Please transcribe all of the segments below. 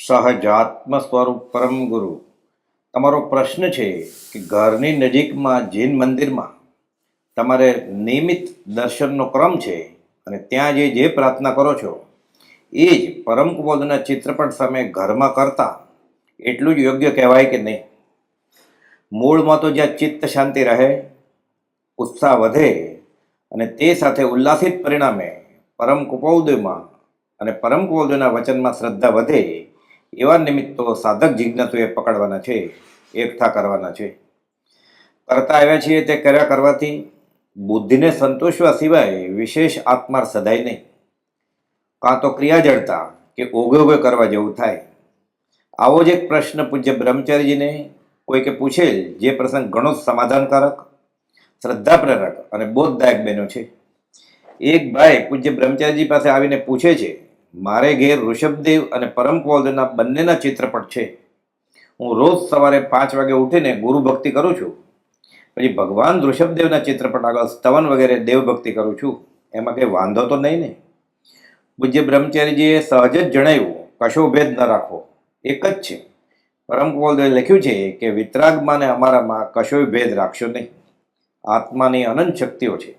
સહજાત્મ સ્વરૂપ પરમ ગુરુ. તમારો પ્રશ્ન છે કે ઘરની નજીકમાં જૈન મંદિરમાં તમારે નિયમિત દર્શનનો ક્રમ છે અને ત્યાં જે જે પ્રાર્થના કરો છો, એ જ પરમ કુબોધના ચિત્રપટ સામે ઘરમાં કરતા એટલું જ યોગ્ય કહેવાય કે નહીં? મૂળમાં તો જ્યાં ચિત્ત શાંતિ રહે, ઉત્સાહ વધે અને તે સાથે ઉલ્લાસિત પરિણામે પરમ કુપૌદયમાં અને પરમ કુપૌદયના વચનમાં શ્રદ્ધા વધે એવા નિમિત્તો સાધક જિજ્ઞાસુએ પકડવાના છે, એકઠા કરવાના છે. કરતા આવ્યા છીએ તે કર્યા કરવાથી બુદ્ધિને સંતોષવા સિવાય વિશેષ આત્માર સદાય નહીં. કાં તો ક્રિયા જડતા કે ઓગે ઓગે કરવા જેવું થાય. આવો જ એક પ્રશ્ન પૂજ્ય બ્રહ્મચારીજીને કોઈકે પૂછેલ જે પ્રસંગ ઘણો સમાધાનકારક, શ્રદ્ધાપ્રેરક અને બોધદાયક બન્યો છે. એક ભાઈ પૂજ્ય બ્રહ્મચારીજી પાસે આવીને પૂછે છે મારે ઘેર ઋષભદેવ અને પરમ કુવલદેવના બંનેના ચિત્રપટ છે. હું રોજ સવારે પાંચ વાગે ઉઠીને ગુરુ ભક્તિ કરું છું. પછી ભગવાન ઋષભદેવના ચિત્રપટ આગળ સ્તવન વગેરે દેવભક્તિ કરું છું. એમાં કંઈ વાંધો તો નહીં ને? પૂજ્ય બ્રહ્મચારીજીએ સહજ જ જણાવ્યું, કશો ભેદ ન રાખો. એક જ છે. પરમ કુવલદેવે લખ્યું છે કે વિતરાગમાં ને અમારામાં કશોય ભેદ રાખશો નહીં. આત્માની અનંત શક્તિઓ છે.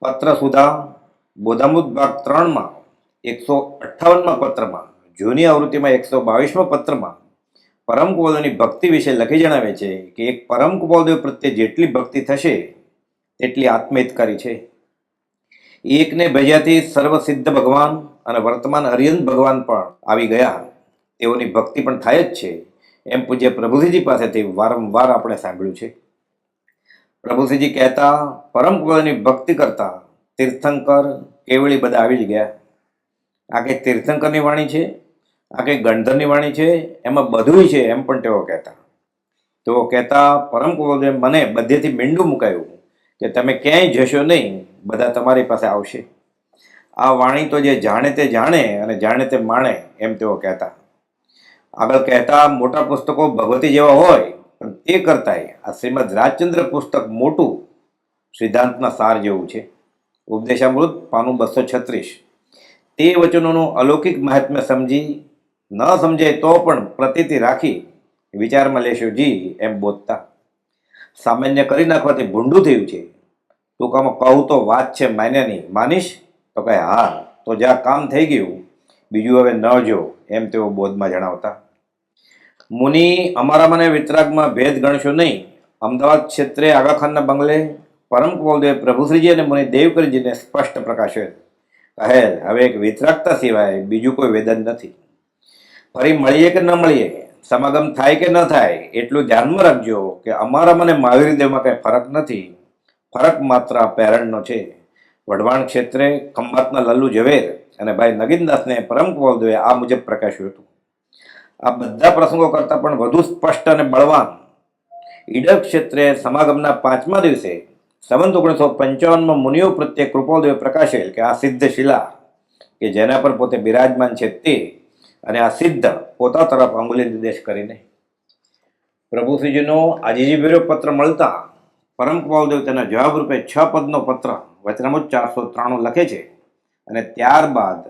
પત્ર સુધા બોધામુદ ભાગ ત્રણમાં એકસો અઠ્ઠાવનમાં પત્રમાં, જૂની આવૃત્તિમાં એકસો બાવીસમાં પત્રમાં, પરમ કુવલદેવની ભક્તિ વિશે લખી જણાવે છે કે એક પરમ કુવલદેવ પ્રત્યે જેટલી ભક્તિ થશે, તેટલી આત્મહિતકારી છે. એકને ભજ્યાથી સર્વસિદ્ધ ભગવાન અને વર્તમાન અરિયંત ભગવાન પણ આવી ગયા. તેઓની ભક્તિ પણ થાય જ છે. એમ પૂજ્ય પ્રભુજીજી પાસેથી વારંવાર આપણે સાંભળ્યું છે. પ્રભુસિંહજી કહેતા, પરમ કુવરની ભક્તિ કરતા તીર્થંકર કેવળી બધા આવી જ ગયા. આ કંઈ તીર્થંકરની વાણી છે? આ કંઈ ગણધરની વાણી છે? એમાં બધું છે, એમ પણ તેઓ કહેતા. તેઓ કહેતા, પરમ કુવરદેવ મને બધેથી મીંડું મુકાયું કે તમે ક્યાંય જશો નહીં, બધા તમારી પાસે આવશે. આ વાણી તો જે જાણે તે જાણે અને જાણે તે માણે, એમ તેઓ કહેતા. આગળ કહેતા, મોટા પુસ્તકો ભગવતી જેવા હોય, પણ તે કરતાંય આ શ્રીમદ રાજચંદ્ર પુસ્તક મોટું સિદ્ધાંતના સાર જેવું છે. ઉપદેશામૃત પાનું બસો છત્રીસ. તે વચનોનું અલૌકિક મહાત્મ્ય સમજી ન સમજાય તો પણ પ્રતિતિ રાખી વિચારમાં લેશો, જી, એમ બોધતા. સામાન્ય કરી નાખવાથી ભૂંડું થયું છે. ટૂંકામાં કહું તો વાત છે માન્યની માનીશ? તો કહે, હા, તો જ્યાં કામ થઈ ગયું. બીજું હવે ન જો. એમ તેઓ બોધમાં જણાવતા. મુનિ, અમારા મને વિતરાગમાં ભેદ ગણશો નહીં. અમદાવાદ ક્ષેત્રે આગાખાનના બંગલે પરમ કુવલદેવ પ્રભુશ્રીજી અને મુનિ દેવકરજીને સ્પષ્ટ પ્રકાશિત કહેલ હવે એક વિતરાગતા સિવાય બીજું કોઈ વેદન નથી. ફરી મળીએ કે ન મળીએ? સમાગમ થાય કે ન થાય, એટલું ધ્યાનમાં રાખજો કે અમારા મને મહાવીર દેવમાં કંઈ ફરક નથી. ફરક માત્ર આ પેરણનો છે. વઢવાણ ક્ષેત્રે ખંભાતના લલ્લુ ઝવેર અને ભાઈ નગીનદાસને પરમ કુવલદેવે આ મુજબ પ્રકાશ્યું હતું. આ બધા પ્રસંગો કરતાં પણ વધુ સ્પષ્ટ અને બળવાન. ઈડર ક્ષેત્રે સમાગમના પાંચમા દિવસે સંવંત ઓગણીસો પંચાવનમાં મુનિઓ પ્રત્યે કૃપાલદેવે પ્રકાશેલ કે આ સિદ્ધ શિલા કે જેના પર પોતે બિરાજમાન છે તે અને આ સિદ્ધ પોતા તરફ અંગુલી નિર્દેશ કરીને. પ્રભુશ્રીજીનો વિરોધ પત્ર મળતા પરમ કૃપાલદેવ તેના જવાબ રૂપે છ પદનો પત્ર વચનામુજ ચારસો ત્રાણું લખે છે અને ત્યારબાદ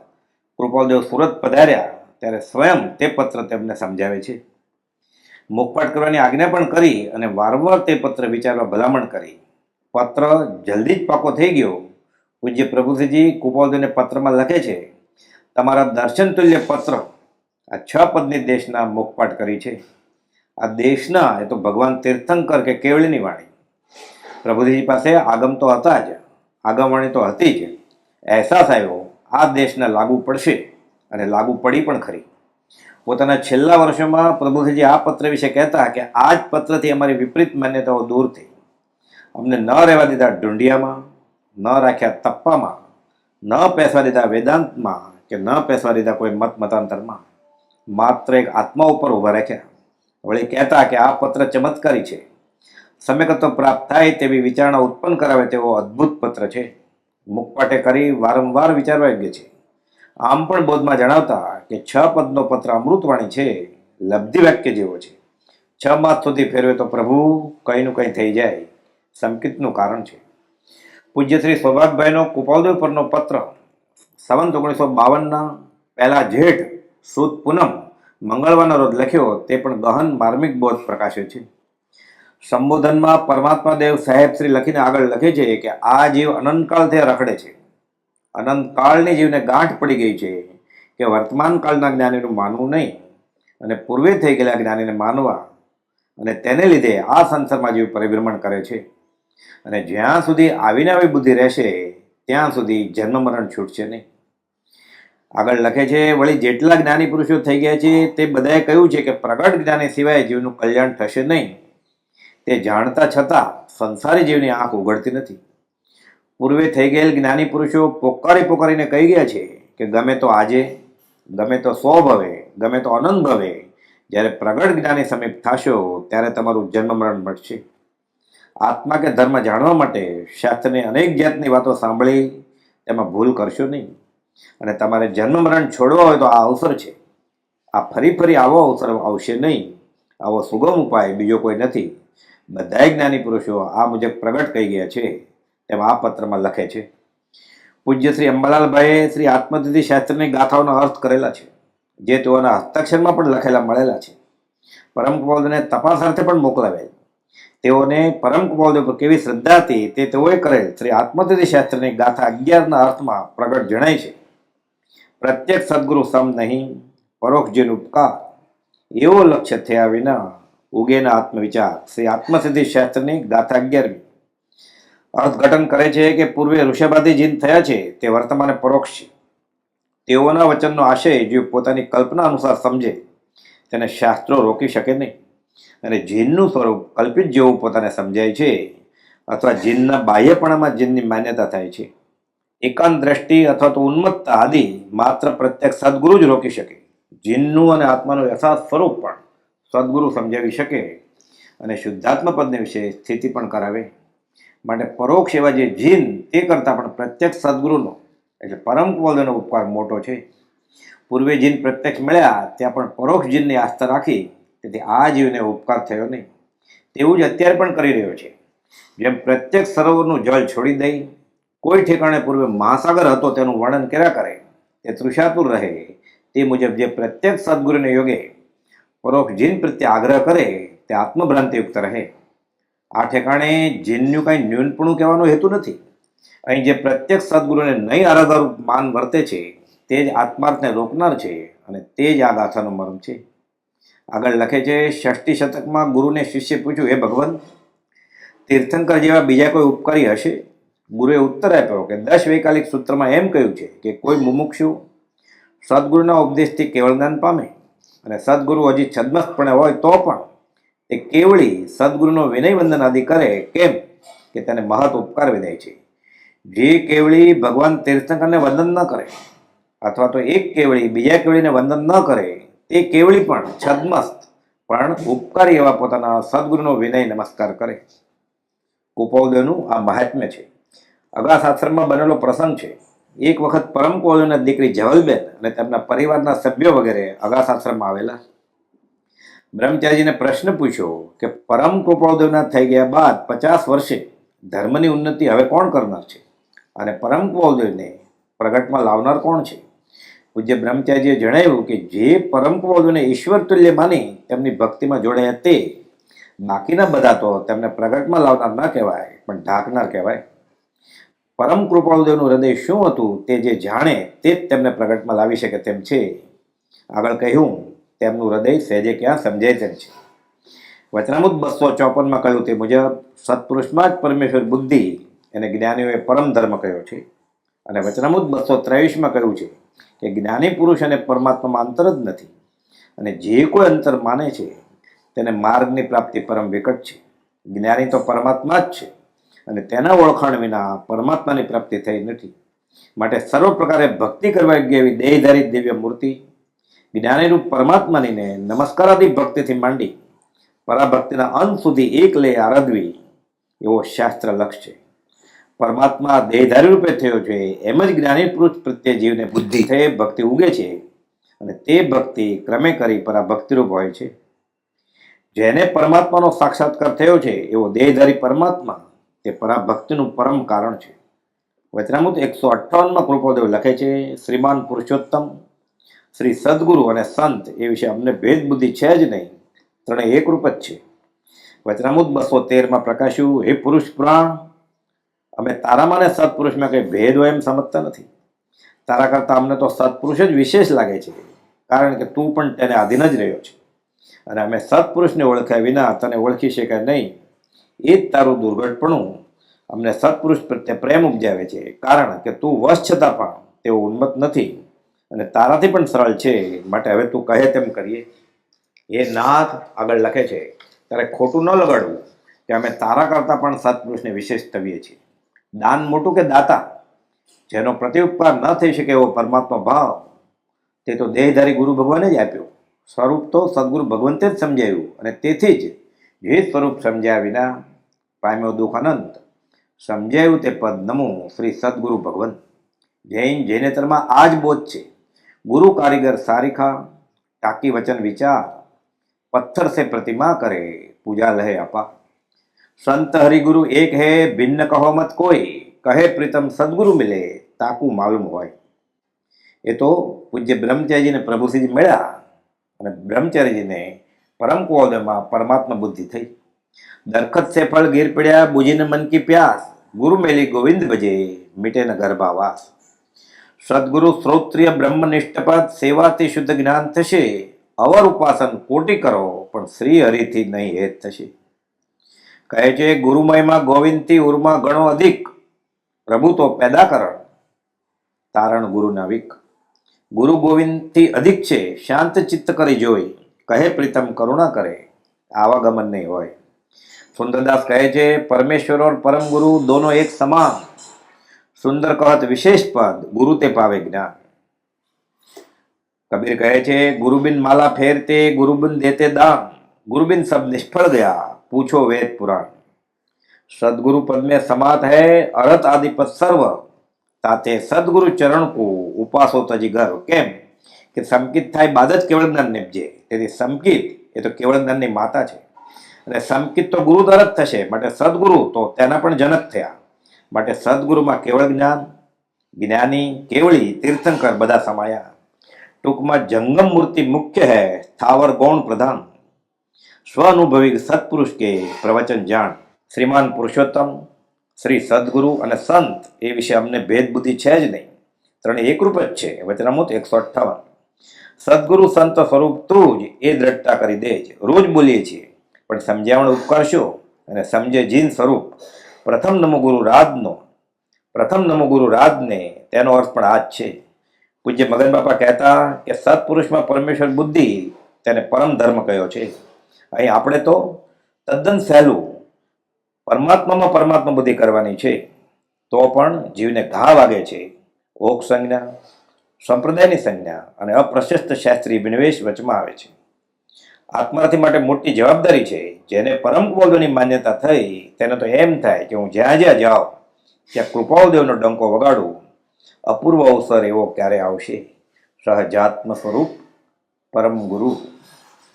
કૃપાલદેવ સુરત પધાર્યા ત્યારે સ્વયં તે પત્ર તેમને સમજાવે છે. મુખપાઠ કરવાની આજ્ઞા પણ કરી અને વારંવાર તે પત્ર વિચારવા ભલામણ કરી. પત્ર જલ્દી જ પાકો થઈ ગયો. પૂજ્ય પ્રભુશ્રીજી કુપોદને પત્રમાં લખે છે, તમારા દર્શન તુલ્ય પત્ર આ છ પદની દેશના મુખપાઠ કરી છે. આ દેશના, એ તો ભગવાન તીર્થંકર કે કેવળીની વાણી. પ્રભુજી પાસે આગમ તો હતા જ આગમવાણી તો હતી જ. અહેસાસ આવ્યો, આ દેશને લાગુ પડશે અને લાગુ પડી પણ ખરી. પોતાના છેલ્લા વર્ષોમાં પ્રભુજી આ પત્ર વિશે કહેતા કે આ જ પત્રથી અમારી વિપરીત માન્યતાઓ દૂર થઈ. અમને ન રહેવા દીધા ઢુંડિયામાં ન રાખ્યા તપ્પામાં, ન પેસવા દીધા વેદાંતમાં કે ન પેસવા દીધા કોઈ મત મતાંતરમાં. માત્ર એક આત્મા ઉપર ઊભા રાખ્યા. વળી કહેતા કે આ પત્ર ચમત્કારી છે. સમ્યકત્વ પ્રાપ્ત થાય તેવી વિચારણા ઉત્પન્ન કરાવે તેવો અદ્ભુત પત્ર છે. મુખપાટે કરી વારંવાર વિચારવા યોગ્ય છે. આમ પણ બોધમાં જણાવતા કે છ પદનો પત્ર અમૃતવાણી છે, લબ્ધિ વાક્ય જેવો છે. છ માસ સુધી ફેરવે તો પ્રભુ કંઈનું કંઈ થઈ જાય. સંકિતનું કારણ છે. પૂજ્ય શ્રી સૌભાગભાઈનો કુપાલદેવ પરનો પત્ર સંવંત ઓગણીસો બાવનના પહેલા જેઠ સુદ પૂનમ મંગળવારનો રોજ લખ્યો તે પણ ગહન માર્મિક બોધ પ્રકાશે છે. સંબોધનમાં પરમાત્મા દેવ સાહેબ શ્રી લખીને આગળ લખે છે કે આ જીવ અનંતકાળથી રખડે છે. અનંતકાળની જીવને ગાંઠ પડી ગઈ છે કે વર્તમાન કાળના જ્ઞાનીનું માનવું નહીં અને પૂર્વે થઈ ગયેલા જ્ઞાનીને માનવા અને તેને લીધે આ સંસારમાં જીવ પરિભ્રમણ કરે છે. અને જ્યાં સુધી આવીને આવી બુદ્ધિ રહેશે, ત્યાં સુધી જન્મ મરણ છૂટશે નહીં. આગળ લખે છે, વળી જેટલા જ્ઞાની પુરુષો થઈ ગયા છે, તે બધાએ કહ્યું છે કે પ્રગટ જ્ઞાની સિવાય જીવનું કલ્યાણ થશે નહીં. તે જાણતા છતાં સંસારી જીવની આંખ ઉઘડતી નથી. પૂર્વે થઈ ગયેલ જ્ઞાની પુરુષો પોકારી પોકારીને કહી ગયા છે કે ગમે તો આજે, ગમે તો સો ભવે ગમે તો અનંત ભવે જ્યારે પ્રગટ જ્ઞાની સમીપ થશો, ત્યારે તમારું જન્મ મરણ મળશે. આત્મા કે ધર્મ જાણવા માટે શાસ્ત્રની અનેક જાતની વાતો સાંભળી તેમાં ભૂલ કરશો નહીં. અને તમારે જન્મ મરણ છોડવા હોય તો આ અવસર છે. આ ફરી ફરી આવો અવસર આવશે નહીં. આવો સુગમ ઉપાય બીજો કોઈ નથી. બધાય જ્ઞાની પુરુષો આ મુજબ પ્રગટ કહી ગયા છે. તેમ આ પત્રમાં લખે છે. પૂજ્ય શ્રી અંબાલાલભાઈએ શ્રી આત્મતિથિ શાસ્ત્રની ગાથાઓનો અર્થ કરેલા છે. જે તેઓના હસ્તાક્ષરમાં પણ લખેલા મળેલા છે. પરમ કુમારને તપાસ અર્થે પણ મોકલાવેલ. તેઓને પરમ કુમાર પર કેવી શ્રદ્ધા હતી તે તેઓએ કરેલ. શ્રી આત્મતિથિ શાસ્ત્રની ગાથા અગિયારના અર્થમાં પ્રગટ જણાય છે. પ્રત્યેક સદગુરુ સમ નહીં પરોક્ષજીન ઉપકાર. એવો લક્ષ્ય થયા વિના ઉગેના આત્મવિચાર. શ્રી આત્મસિદ્ધિ શાસ્ત્રની ગાથા અગિયારમી. અર્થઘટન કરે છે કે પૂર્વે ઋષભાદી જીન થયા છે, તે વર્તમાને પરોક્ષ છે. તેઓના વચનનો આશય જે પોતાની કલ્પના અનુસાર સમજે. તેને શાસ્ત્રો રોકી શકે નહીં. અને જીનનું સ્વરૂપ કલ્પિત જેવું પોતાને સમજાય છે, અથવા જીનના બાહ્યપણામાં જીનની માન્યતા થાય છે. એકાંત દ્રષ્ટિ અથવા તો ઉન્મત્તા આદિ માત્ર પ્રત્યક્ષ સદગુરુ જ રોકી શકે. જીનનું અને આત્માનું યથાર્થ સ્વરૂપ પણ સદગુરુ સમજાવી શકે અને શુદ્ધાત્મ પદને વિશે સ્થિતિ પણ કરાવે. માટે પરોક્ષ એવા જે જીન તે કરતાં પણ પ્રત્યક્ષ સદગુરુનો, એટલે પરમ કુવલનો ઉપકાર મોટો છે. પૂર્વે જીન પ્રત્યક્ષ મળ્યા, ત્યાં પણ પરોક્ષ જીનની આસ્થા રાખી તેથી આ જીવને ઉપકાર થયો નહીં. તેવું જ અત્યારે પણ કરી રહ્યો છે. જેમ પ્રત્યેક સરોવરનું જળ છોડી દઈ, કોઈ ઠેકાણે પૂર્વે મહાસાગર હતો તેનું વર્ણન કર્યા કરે, તે તૃષાતુર રહે. તે મુજબ જે પ્રત્યેક સદગુરુને યોગે, પરોક્ષ જીન પ્રત્યે આગ્રહ કરે, તે આત્મભ્રાંતિયુક્ત રહે. આ ઠેકાણે જીનનું કાંઈ ન્યૂનપણું કહેવાનો હેતુ નથી. અહીં જે પ્રત્યક્ષ સદગુરુને નહીં આરાધારૂપ માન વર્તે છે, તે જ આત્માર્થને રોકનાર છે અને તે જ આ ગાથાનો મર્મ છે. આગળ લખે છે, ષષ્ઠી શતકમાં ગુરુને શિષ્ય પૂછ્યું, હે ભગવાન, તીર્થંકર જેવા બીજા કોઈ ઉપકારી હશે? ગુરુએ ઉત્તર આપ્યો કે, દસ વૈકાલિક સૂત્રમાં એમ કહ્યું છે કે, કોઈ મુમુક્ષુ સદગુરુના ઉપદેશથી કેવળ જ્ઞાન પામે અને સદગુરુ હજી છદ્મસ્તપણે હોય તો પણ તે કેવળી સદગુરુનો વિનય વંદન આદિ કરે કેમ કે તેને મહત ઉપકાર વિદાય છે? જે કેવળી ભગવાન તીર્થંકરને વંદન ન કરે અથવા તો એક કેવળી બીજા કેવળીને વંદન ન કરે તે કેવળી પણ છદ્મસ્ત, પણ ઉપકારી એવા પોતાના સદગુરુનો વિનય નમસ્કાર કરે. કુપૌદનું આ મહાત્મ્ય છે. અગાશાસ્ત્રમાં બનેલો પ્રસંગ છે. એક વખત પરમ કૌદના દીકરી જવલબેન અને તેમના પરિવારના સભ્યો વગેરે અગાશાસ્ત્રમાં આવેલા. બ્રહ્મચારીજીને પ્રશ્ન પૂછ્યો કે પરમ કૃપાદેવના થઈ ગયા બાદ પચાસ વર્ષે ધર્મની ઉન્નતિ હવે કોણ કરનાર છે? અને પરમ કૃપાદેવને પ્રગટમાં લાવનાર કોણ છે? પૂજ્ય બ્રહ્મચાર્યજીએ જણાવ્યું કે જે પરમ કૃપાદેવને ઈશ્વર તુલ્ય માની તેમની ભક્તિમાં જોડાયા તે બાકીના બધા તો તેમને પ્રગટમાં લાવનાર ન કહેવાય, પણ ઢાંકનાર કહેવાય. પરમ કૃપાળુદેવનું હૃદય શું હતું તે જે જાણે તે જ તેમને પ્રગટમાં લાવી શકે તેમ છે. આગળ કહ્યું, તેમનું હૃદય સહેજે ક્યાં સમજાય તેમ છે. વચનામૃત બસો ચોપનમાં કહ્યું તે મુજબ, સત્પુરુષમાં જ પરમેશ્વર બુદ્ધિ એને જ્ઞાનીઓએ પરમ ધર્મ કહ્યો છે. અને વચનામૃત બસો ત્રેવીસમાં કહ્યું છે કે જ્ઞાની પુરુષ અને પરમાત્મામાં અંતર જ નથી. અને જે કોઈ અંતર માને છે, તેને માર્ગની પ્રાપ્તિ પરમ વિકટ છે. જ્ઞાની તો પરમાત્મા જ છે અને તેના ઓળખાણ વિના પરમાત્માની પ્રાપ્તિ થઈ નથી. માટે સર્વ પ્રકારે ભક્તિ કરવા યોગ્ય એવી દેહધારી દિવ્ય મૂર્તિ, જ્ઞાનીરૂપ પરમાત્માનીને નમસ્કારાદી ભક્તિથી માંડી, પરાભક્તિના અંત સુધી એક લઈ આરાધવી એવો શાસ્ત્ર લક્ષ છે. પરમાત્મા દેહધારી રૂપે થયો છે, એમ જ જ્ઞાની પુરુષ પ્રત્યે જીવને બુદ્ધિ થઈ ભક્તિ ઉગે છે અને તે ભક્તિ ક્રમે કરી પરાભક્તિરૂપ હોય છે. જેને પરમાત્માનો સાક્ષાત્કાર થયો છે, એવો દેહધારી પરમાત્મા તે પરાભક્તિનું પરમ કારણ છે. વચનામૃત એકસો અઠ્ઠાવનમાં કૃપાદેવ લખે છે, શ્રીમાન પુરુષોત્તમ, શ્રી સદગુરુ અને સંત એ વિશે અમને ભેદ બુદ્ધિ છે જ નહીં ત્રણે એકરૂપ જ છે. વચનામૃત બસો તેરમાં પ્રકાશ્યું, હે પુરુષ પુરાણ અમે તારામાં ને સત્પુરુષમાં કંઈ ભેદ હોય એમ સમજતા નથી. તારા કરતાં અમને તો સત્પુરુષ જ વિશેષ લાગે છે. કારણ કે તું પણ તેને આધીન જ રહ્યો છે. અને અમે સત્પુરુષને ઓળખ્યા વિના તને ઓળખી શકાય નહીં. એ જ તારું દુર્ઘટપણું અમને સત્પુરુષ પ્રત્યે પ્રેમ ઉપજાવે છે. કારણ કે તું વશ છતાં પણ તેઓ ઉન્મત નથી. અને તારાથી પણ સરળ છે. માટે હવે તું કહે તેમ કરીએ. એ નાથ, આગળ લખે છે. ત્યારે ખોટું ન લગાડવું કે અમે તારા કરતાં પણ સત્પુરુષને વિશેષ તવીએ છીએ. દાન મોટું કે દાતા? જેનો પ્રત્યુપકાર ન થઈ શકે એવો પરમાત્મા ભાવ, તે તો દેહધારી ગુરુ ભગવાને જ આપ્યો. સ્વરૂપ તો સદગુરુ ભગવંતે જ સમજાવ્યું અને તેથી જ જે સ્વરૂપ સમજ્યા વિના પામ્યો દુઃખ અનંત. સમજાયું તે પદ નમો શ્રી સદગુરુ ભગવંત. જૈન જૈનેતરમાં આ જ બોધ છે. ગુરુ કારીગર સારીખા, ટાકી વચન વિચાર, પથ્થર સે પ્રતિમા કરે, પૂજા લહે આપા. સંત હરિગુરુ એક હે, ભિન્ન કહો મત કોઈ. કહે પ્રીતમ, સદગુરુ મિલે. તાકું માલુમ હોય. એ તો પૂજ્ય બ્રહ્મચારીજીને પ્રભુસિંહજી મળ્યા અને બ્રહ્મચારીજીને પરમ કુવોદયમાં પરમાત્મા બુદ્ધિ થઈ. દરખત સે ફળ ગીર પડ્યા, બુજીને મન કી પ્યાસ. ગુરુ મેલી ગોવિંદ ભજે, મીટે ન ગર્ભાવાસ સદગુરુ શ્રોત્રિય બ્રહ્મનિષ્ઠપદ સેવાથી શુદ્ધ જ્ઞાન થશે. અવર ઉપાસન કોટી કરો, પણ શ્રી હરિથી નહીં હેત થશે. કહે છે, ગુરુમયમાં ગોવિંદથી ઉર્મા ગણો અધિક. પ્રભુ પેદા કરણ. તારણ ગુરુ નાવિક. ગુરુ ગોવિંદથી અધિક છે, શાંત ચિત્ત કરી જોઈ. કહે, પ્રીતમ કરુણા કરે. આવાગમન નહીં હોય. સુંદરદાસ કહે છે, પરમેશ્વર પરમ ગુરુ દોનો એક સમાન. સુંદર કહત વિશેષ પદ, ગુરુ તે પાવે જ્ઞાન. કબીર કહે છે, ગુરુબિન માલા ફેરતે, ગુરુબિન દેતે દાન. ગુરુબિન સબ નિષ્ફળ ગયા. पूछो वेद पुराण सदगुरु पद में समात है अरत आदि पद सर्व ताते સદગુરુ ચરણ કો ઉપાસો તજી ગર્વ કેમ કે સંકિત થાય બાદ જ કેવળ જ્ઞાન નિપજે તેથી સંકિત એ તો કેવળ જ્ઞાનની માતા છે અને સંકિત તો ગુરુ તરત થશે માટે સદગુરુ તો તેના પણ જનક થયા માટે સદગુરુમાં કેવળ જ્ઞાન જ્ઞાની કેવળી તીર્થંકર બધા સમાયા ટૂંકમાં જંગમ મૂર્તિ મુખ્ય હૈ સ્થાવર ગૌણ પ્રધાન સ્વઅનુભવી સત્પુરુષ કે પ્રવચન જાણ. શ્રીમાન પુરુષોત્તમ, શ્રી સદગુરુ અને સંત, એ વિશે અમને ભેદબુદ્ધિ છે જ નહીં. ત્રણે એકરૂપ જ છે. વચનામૂત એકસો અઠ્ઠાવન. સદગુરુ સંત સ્વરૂપ તું જ એ દ્રઢતા કરી દે જ રોજ બોલીએ છીએ, પણ સમજાવણ ઉપકારશો અને સમજે જીન સ્વરૂપ. પ્રથમ નમો ગુરુ રાજનો પ્રથમ નમો ગુરુ રાજને તેનો અર્થ પણ આ જ છે. પૂજ્ય મગન બાપા કહેતા કે સત્પુરુષમાં પરમેશ્વર બુદ્ધિ તેને પરમ ધર્મ કયો છે. અહીં આપણે તો તદ્દન સહેલું પરમાત્મામાં પરમાત્મા બુદ્ધિ કરવાની છે, તો પણ જીવને ઘા વાગે છે. ઓક સંજ્ઞા, સંપ્રદાયની સંજ્ઞા અને અપ્રશસ્ત શાસ્ત્રીય વિનિવેશ વચમાં આવે છે. આત્માથી માટે મોટી જવાબદારી છે, જેને પરમ કુવલની માન્યતા થઈ તેને તો એમ થાય કે હું જ્યાં જ્યાં જાઉં, ત્યાં કૃપાળદેવનો ડંકો વગાડું. અપૂર્વ અવસર એવો ક્યારે આવશે? સહજાત્મ સ્વરૂપ પરમ ગુરુ.